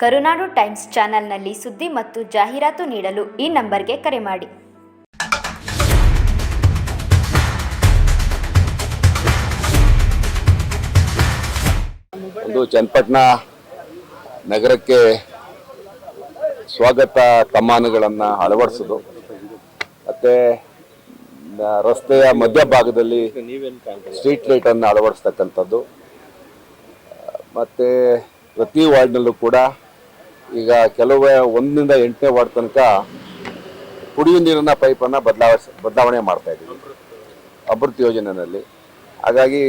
ಕರುನಾಡು times ಚಾನೆಲ್ನಲ್ಲಿ ಸುದ್ದಿ ಮತ್ತು ಜಾಹೀರಾತು ನೀಡಲು ಈ ನಂಬರ್ಗೆ ಕರೆ ಮಾಡಿ. ಒಂದು ಚನ್ನಪಟ್ಟಣ ನಗರಕ್ಕೆ ಸ್ವಾಗತ ಕಮಾನುಗಳನ್ನು ಅಳವಡಿಸೋದು ಮತ್ತೆ ರಸ್ತೆಯ ಮಧ್ಯಭಾಗದಲ್ಲಿ ಸ್ಟ್ರೀಟ್ ಲೈಟ್ ಅನ್ನು ಅಳವಡಿಸ್ತಕ್ಕಂಥದ್ದು. ಮತ್ತೆ, ಪ್ರತಿ ವಾರ್ಡ್ನಲ್ಲೂ ಕೂಡ ಈಗ ಕೆಲವೇ ಒಂದರಿಂದ ಎಂಟನೇ ವಾರ್ಡ್ ತನಕ ಕುಡಿಯುವ ನೀರಿನ ಪೈಪನ್ನು ಬದಲಾವಣೆ ಬದಲಾವಣೆ ಮಾಡ್ತಾ ಇದ್ದೀವಿ. ಅಭಿವೃದ್ಧಿ ಯೋಜನೆಯಲ್ಲಿ ಹಾಗಾಗಿ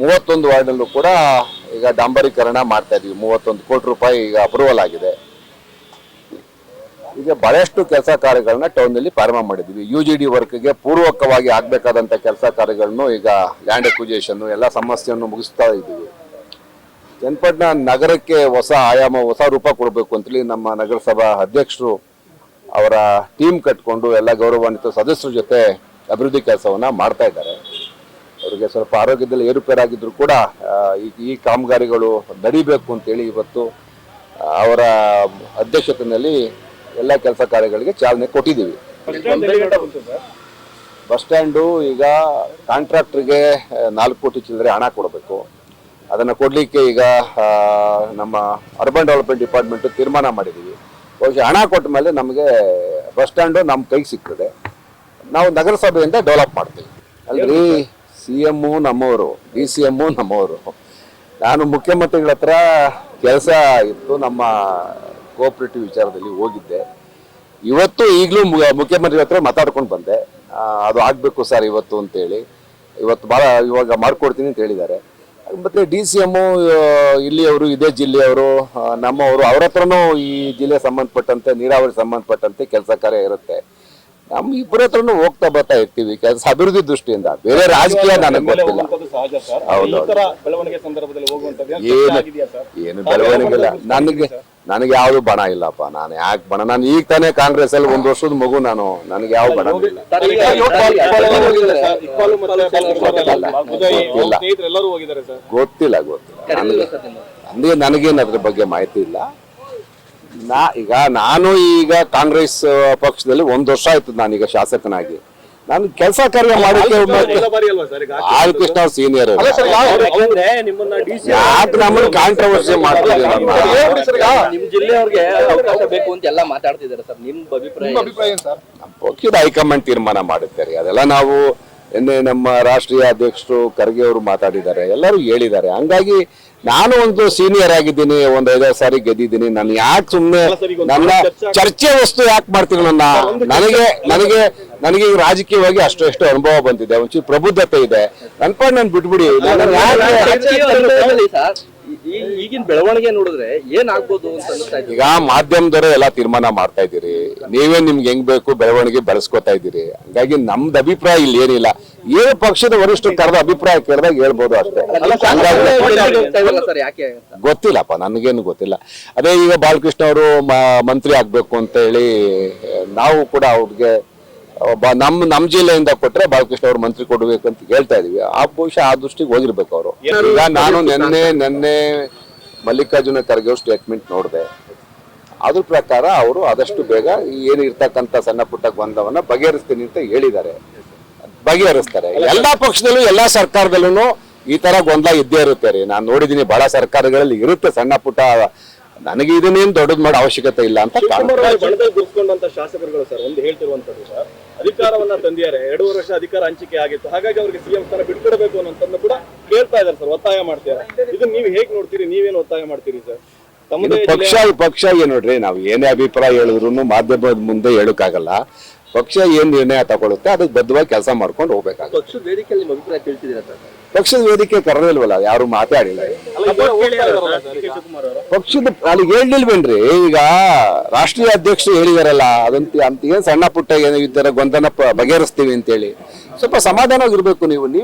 ಮೂವತ್ತೊಂದು ವಾರ್ಡ್ನಲ್ಲೂ ಕೂಡ ಈಗ ಡಾಂಬರೀಕರಣ ಮಾಡ್ತಾ ಇದ್ದೀವಿ. ಮೂವತ್ತೊಂದು ಕೋಟಿ ರೂಪಾಯಿ ಈಗ ಅಪ್ರೂವಲ್ ಆಗಿದೆ. ಈಗ ಬಹಳಷ್ಟು ಕೆಲಸ ಕಾರ್ಯಗಳನ್ನ ಟೌನ್ನಲ್ಲಿ ಪ್ರಾರಂಭ ಮಾಡಿದ್ದೀವಿ. ಯು ಜಿ ಡಿ ವರ್ಕ್ಗೆ ಪೂರ್ವಕವಾಗಿ ಆಗಬೇಕಾದಂಥ ಕೆಲಸ ಕಾರ್ಯಗಳನ್ನು ಈಗ ಲ್ಯಾಂಡ್ ಅಕ್ವಿಜೇಷನ್ನು ಎಲ್ಲ ಸಮಸ್ಯೆಯನ್ನು ಮುಗಿಸ್ತಾ ಇದ್ದೀವಿ. ಚನ್ನಪಟ್ಟಣ ನಗರಕ್ಕೆ ಹೊಸ ಆಯಾಮ ಹೊಸ ರೂಪ ಕೊಡಬೇಕು ಅಂತೇಳಿ ನಮ್ಮ ನಗರಸಭಾ ಅಧ್ಯಕ್ಷರು ಅವರ ಟೀಮ್ ಕಟ್ಕೊಂಡು ಎಲ್ಲ ಗೌರವಾನ್ವಿತ ಸದಸ್ಯರ ಜೊತೆ ಅಭಿವೃದ್ಧಿ ಕೆಲಸವನ್ನು ಮಾಡ್ತಾ ಇದ್ದಾರೆ. ಅವರಿಗೆ ಸ್ವಲ್ಪ ಆರೋಗ್ಯದಲ್ಲಿ ಏರುಪೇರಾಗಿದ್ರು ಕೂಡ ಈ ಈ ಕಾಮಗಾರಿಗಳು ನಡಿಬೇಕು ಅಂತೇಳಿ ಇವತ್ತು ಅವರ ಅಧ್ಯಕ್ಷತೆಯಲ್ಲಿ ಎಲ್ಲ ಕೆಲಸ ಕಾರ್ಯಗಳಿಗೆ ಚಾಲನೆ ಕೊಟ್ಟಿದ್ದೀವಿ. ಬಸ್ ಸ್ಟ್ಯಾಂಡು ಈಗ ಕಾಂಟ್ರಾಕ್ಟ್ರಿಗೆ ನಾಲ್ಕು ಕೋಟಿ ಚಿಲ್ಲರೆ ಹಣ ಕೊಡಬೇಕು. ಅದನ್ನು ಕೊಡಲಿಕ್ಕೆ ಈಗ ನಮ್ಮ ಅರ್ಬನ್ ಡೆವಲಪ್ಮೆಂಟ್ ಡಿಪಾರ್ಟ್ಮೆಂಟ್ ತೀರ್ಮಾನ ಮಾಡಿದ್ದೀವಿ ಬಹುಶಃ ಹಣ ಕೊಟ್ಟ ಮೇಲೆ ನಮಗೆ ಬಸ್ ಸ್ಟ್ಯಾಂಡು ನಮ್ಮ ಕೈಗೆ ಸಿಗ್ತದೆ. ನಾವು ನಗರಸಭೆಯಿಂದ ಡೆವಲಪ್ ಮಾಡ್ತೀವಿ. ಅಲ್ರಿ ಸಿ ಎಮ್ಮು ನಮ್ಮವರು ಡಿ ಸಿ ಎಮ್ಮು ನಮ್ಮವರು. ನಾನು ಮುಖ್ಯಮಂತ್ರಿಗಳ ಹತ್ರ ಕೆಲಸ ಇತ್ತು, ನಮ್ಮ ಕೋಆಪರೇಟಿವ್ ವಿಚಾರದಲ್ಲಿ ಹೋಗಿದ್ದೆ. ಇವತ್ತು ಈಗಲೂ ಮುಖ್ಯಮಂತ್ರಿಗಳ ಹತ್ರ ಮಾತಾಡ್ಕೊಂಡು ಬಂದೆ. ಅದು ಆಗಬೇಕು ಸರ್, ಇವತ್ತು ಅಂತೇಳಿ. ಇವತ್ತು ಭಾಳ ಇವಾಗ ಮಾಡ್ಕೊಡ್ತೀನಿ ಅಂತ ಹೇಳಿದ್ದಾರೆ. ಮತ್ತೆ ಡಿ ಸಿ ಎಮ್ಮು ಇಲ್ಲಿಯವರು, ಇದೇ ಜಿಲ್ಲೆಯವರು ನಮ್ಮವರು, ಅವ್ರ ಹತ್ರನೂ ಈ ಜಿಲ್ಲೆ ಸಂಬಂಧಪಟ್ಟಂತೆ, ನೀರಾವರಿ ಸಂಬಂಧಪಟ್ಟಂತೆ ಕೆಲಸ ಕಾರ್ಯ ಇರುತ್ತೆ. ನಮ್ಮ ಇಬ್ಬರ ಹತ್ರನು ಹೋಗ್ತಾ ಬರ್ತಾ ಇರ್ತೀವಿ. ಕೆಲಸ ಅಭಿವೃದ್ಧಿ ದೃಷ್ಟಿಯಿಂದ. ಬೇರೆ ರಾಜಕೀಯ ನನಗೆ ಗೊತ್ತಿಲ್ಲ. ಹೋಗುವಂಥದ್ದು ಸಹಜ ಸರ್. ಹೌದು, ಈ ತರ ಬೆಳವಣಿಗೆ ಸಂದರ್ಭದಲ್ಲಿ ಹೋಗುವಂಥದ್ದು ಏನು ಚರ್ಚೆ ಸರ್? ಏನು ಬೆಳವಣಿಗೆ ಇಲ್ಲ ನನಗೆ ನನಗೆ ಯಾವ್ದು ಬಣ ಇಲ್ಲಪ್ಪ. ನಾನು ಯಾಕೆ ಬಣ? ನಾನು ಈಗ ತಾನೇ ಕಾಂಗ್ರೆಸ್ ಅಲ್ಲಿ ಒಂದ್ ವರ್ಷದ ಮಗು ನಾನು. ನನಗೆ ಯಾವ ಬಣ ಇಲ್ಲ. ಇಕ್ಬಾಲು ಮತ್ತೆ ಗೊತ್ತಿಲ್ಲ. ಗೊತ್ತಿಲ್ಲ. ಎಲ್ಲರೂ ಹೋಗಿದ್ದಾರೆ ಸರ್. ಗೊತ್ತಿಲ್ಲ ಗೊತ್ತಿಲ್ಲ. ನನಗೆ ನನಗೆ ನನಗೇನು ಅದ್ರ ಬಗ್ಗೆ ಮಾಹಿತಿ ಇಲ್ಲ. ನಾ ಈಗ ನಾನು ಈಗ ಕಾಂಗ್ರೆಸ್ ಪಕ್ಷದಲ್ಲಿ ಒಂದು ವರ್ಷ ಆಯ್ತು ನಾನೀಗ ಶಾಸಕನಾಗಿ. ನಾನು ಕೆಲಸ ಕಾರ್ಯ ಮಾಡಿದ್ದೆ ಬಾಲಕೃಷ್ಣ ಸೀನಿಯರ್ ಯಾಕೆ ನಮ್ಮನ್ನು ಕಾಂಟ್ರವರ್ಸಿ ಮಾಡ್ತಿದ್ದೀರ ನಮ್ಮ ನಿಮ್ ಜಿಲ್ಲೆಯವ್ರಿಗೆ ಅವಕಾಶ ಬೇಕು ಅಂತ ಎಲ್ಲ ಮಾತಾಡ್ತಿದ್ದಾರೆ ಸರ್. ನಿಮ್ ಅಭಿಪ್ರಾಯ ನಮ್ಮ ಪಕ್ಷದ ಹೈಕಮಾಂಡ್ ತೀರ್ಮಾನ ಮಾಡುತ್ತಾರೆ. ಅದೆಲ್ಲ ನಾವು ನಿನ್ನೆ ನಮ್ಮ ರಾಷ್ಟ್ರೀಯ ಅಧ್ಯಕ್ಷರು ಖರ್ಗೆ ಅವರು ಮಾತಾಡಿದ್ದಾರೆ. ಎಲ್ಲರೂ ಹೇಳಿದ್ದಾರೆ. ಹಂಗಾಗಿ ನಾನು ಒಂದು ಸೀನಿಯರ್ ಆಗಿದ್ದೀನಿ ಒಂದು ಐದಾರು ಸಾರಿ ಗೆದ್ದಿದ್ದೀನಿ. ನಾನು ಯಾಕೆ ಸುಮ್ಮನೆ ನನ್ನ ಚರ್ಚೆ ವಸ್ತು ಯಾಕೆ ಮಾಡ್ತೀನಿ ನನ್ನ? ನನಗೆ ನನಗೆ ನನಗೆ ಈಗ ರಾಜಕೀಯವಾಗಿ ಅಷ್ಟು ಎಷ್ಟು ಅನುಭವ ಬಂದಿದೆ ಒಂಚೂರು ಪ್ರಬುದ್ಧತೆ ಇದೆ. ಅನ್ಕೊಂಡು ನಾನು ಬಿಟ್ಬಿಡಿ. ಈಗಿನ ಬೆಳವಣಿಗೆ ನೋಡಿದ್ರೆ ಏನ್ ಆಗ್ಬೋದು ಅಂತ ಈಗ ಮಾಧ್ಯಮದವರೇ ಎಲ್ಲ ತೀರ್ಮಾನ ಮಾಡ್ತಾ ಇದ್ದೀರಿ. ನೀವೇ ನಿಮ್ಗೆ ಹೆಂಗ್ ಬೇಕು ಬೆಳವಣಿಗೆ ಬೆಳೆಸ್ಕೊತಾ ಇದ್ದೀರಿ. ಹಂಗಾಗಿ ನಮ್ದು ಅಭಿಪ್ರಾಯ ಇಲ್ಲಿ ಏನಿಲ್ಲ. ಏನು ಪಕ್ಷದ ವರಿಷ್ಠರು ಕರೆದ ಅಭಿಪ್ರಾಯ ಕೇಳಿದಾಗ ಹೇಳ್ಬೋದು ಅಷ್ಟೇ. ಗೊತ್ತಿಲ್ಲಪ್ಪ ನನಗೇನು ಗೊತ್ತಿಲ್ಲ. ಅದೇ ಈಗ ಬಾಲಕೃಷ್ಣ ಅವರು ಮಂತ್ರಿ ಆಗ್ಬೇಕು ಅಂತ ಹೇಳಿ ನಾವು ಕೂಡ ಅವ್ರಿಗೆ ನಮ್ಮ ನಮ್ಮ ಜಿಲ್ಲೆಯಿಂದ ಕೊಟ್ರೆ ಬಾಲಕೃಷ್ಣ ಅವರು ಮಂತ್ರಿ ಕೊಡ್ಬೇಕು ಅಂತ ಹೇಳ್ತಾ ಇದೀವಿ. ಆ ಬಹುಶಃ ಆ ದೃಷ್ಟಿಗೆ ಹೋಗಿರ್ಬೇಕು ಅವರು. ಈಗ ನಾನು ನಿನ್ನೆ ನಿನ್ನೆ ಮಲ್ಲಿಕಾರ್ಜುನ ಖರ್ಗೆ ಅವ್ರ ಸ್ಟೇಟ್ಮೆಂಟ್ ನೋಡಿದೆ. ಅದ್ರ ಪ್ರಕಾರ ಅವರು ಆದಷ್ಟು ಬೇಗ ಏನು ಇರ್ತಕ್ಕಂಥ ಸಣ್ಣ ಪುಟ್ಟ ಗೊಂದವನ್ನ ಬಗೆಹರಿಸ್ತೀನಿ ಅಂತ ಹೇಳಿದ್ದಾರೆ. ಬಗೆಹರಿಸ್ತಾರೆ. ಎಲ್ಲಾ ಪಕ್ಷದಲ್ಲೂ ಎಲ್ಲಾ ಸರ್ಕಾರದಲ್ಲೂ ಈ ತರ ಗೊಂದಲ ಇದ್ದೇ ಇರುತ್ತೆ ರೀ. ನಾನು ನೋಡಿದೀನಿ ಬಹಳ ಸರ್ಕಾರಗಳಲ್ಲಿ ಇರುತ್ತೆ ಸಣ್ಣ ಪುಟ್ಟ ನನಗೆ ಇದನ್ನೇನು ದೊಡ್ಡದು ಮಾಡೋ ಅವಶ್ಯಕತೆ ಇಲ್ಲ ಅಂತ ಬಣದಲ್ಲಿ ಶಾಸಕರುಗಳು ಸರ್ ಒಂದು ಹೇಳ್ತಿರುವಂತದ್ದು ಸರ್. ಅಧಿಕಾರವನ್ನ ತಂದಿದ್ದಾರೆ. ಎರಡೂವರೆ ವರ್ಷ ಅಧಿಕಾರ ಹಂಚಿಕೆ ಆಗಿತ್ತು. ಹಾಗಾಗಿ ಅವರಿಗೆ ಸಿಎಂ ಸ್ಥಾನ ಬಿಟ್ಕೊಡ್ಬೇಕು ಅನ್ನೋದನ್ನ ಕೂಡ ಕೇಳ್ತಾ ಇದ್ದಾರೆ ಸರ್ ಒತ್ತಾಯ ಮಾಡ್ತಾರೆ ಇದನ್ನ ನೀವು ಹೇಗ್ ನೋಡ್ತೀರಿ? ನೀವೇನು ಒತ್ತಾಯ ಮಾಡ್ತೀರಿ ಸರ್? ಪಕ್ಷ ಪಕ್ಷ ಏನ್ ನೋಡ್ರಿ ನಾವು ಏನೇ ಅಭಿಪ್ರಾಯ ಹೇಳಿದ್ರು ಮಾಧ್ಯಮದ ಮುಂದೆ ಹೇಳಕ್ಕಾಗಲ್ಲ. ಪಕ್ಷ ಏನ್ ನಿರ್ಣಯ ತಗೊಳುತ್ತೆ ಅದಕ್ಕೆ ಬದ್ಧವಾಗಿ ಕೆಲಸ ಮಾಡ್ಕೊಂಡು ಹೋಗ್ಬೇಕಾಗುತ್ತೆ. ಪಕ್ಷದ ವೇದಿಕೆಯಲ್ಲಿ ನಿಮ್ ಅಭಿಪ್ರಾಯ ತಿಳಿಸಿದ್ದೀರಾ ಸರ್? ಪಕ್ಷದ ವೇದಿಕೆ ಕರೆದಿಲ್ವಲ್ಲ ಯಾರು ಮಾತಾಡಿಲ್ಲ. ಪಕ್ಷದ ಅಲ್ಲಿಗೆ ಹೇಳಿಲ್ವೇನ್ರಿ ಈಗ ರಾಷ್ಟ್ರೀಯ ಅಧ್ಯಕ್ಷರು ಹೇಳಿದಾರಲ್ಲ ಅದಂತ ಅಂತ ಏನ್ ಸಣ್ಣ ಪುಟ್ಟ ಏನೋ ಇದ್ದಾರೆ ಗೊಂದನ ಪ- ಬಗೆಹರಿಸ್ತೀವಿ ಅಂತೇಳಿ. ಸ್ವಲ್ಪ ಸಮಾಧಾನವಾಗಿರ್ಬೇಕು ನೀವು ನೀವು